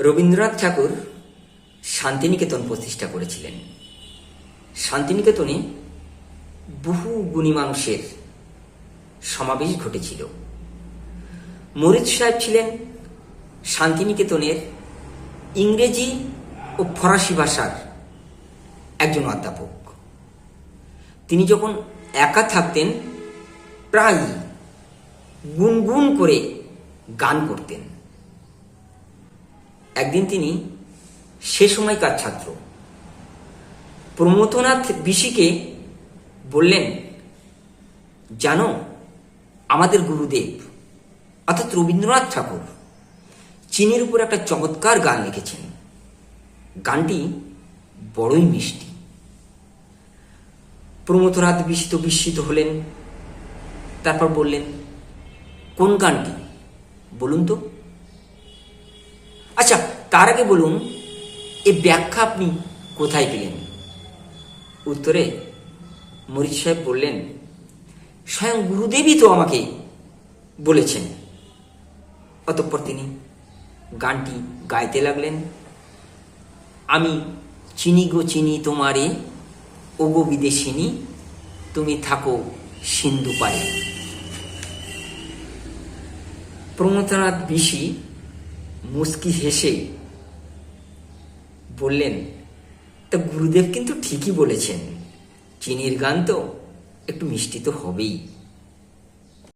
রবীন্দ্রনাথ ঠাকুর শান্তিনিকেতন প্রতিষ্ঠা করেছিলেন। শান্তিনিকেতনে বহু গুণী মানুষের সমাবেশ ঘটেছিল। মরিচ সাহেব ছিলেন শান্তিনিকেতনের ইংরেজি ও ফরাসি ভাষার একজন অধ্যাপক। তিনি যখন একা থাকতেন প্রায় গুনগুন করে গান করতেন। একদিন তিনি সে সময়কার ছাত্র। প্রমথনাথ বিশিকে বললেন, জানো, আমাদের গুরুদেব, অর্থাৎ রবীন্দ্রনাথ ঠাকুর, চীনের উপর একটা চমৎকার গান লিখেছেন। গানটি বড়ই মিষ্টি। প্রমথনাথ বিস্মিত বিস্মিত হলেন, তারপর বললেন, কোন গানটি? বলুন তো। আচ্ছা তার আগে বলুন এ ব্যাখ্যা আপনি কোথায় পেলেন? উত্তরে মরিচ সাহেব বললেন, স্বয়ং গুরুদেবই তো আমাকে বলেছেন। অতঃপর তিনি গানটি গাইতে লাগলেন। আমি, চিনি গো চিনি তোমারে, ওগো বিদেশিনী, তুমি থাকো সিন্ধু পায়ে প্রমথনাথ বিশি মুস্কি হেসে বললেন, তা গুরুদেব কিন্তু ঠিকই বলেছেন। চিনির গান তো একটু মিষ্টি তো হবেই।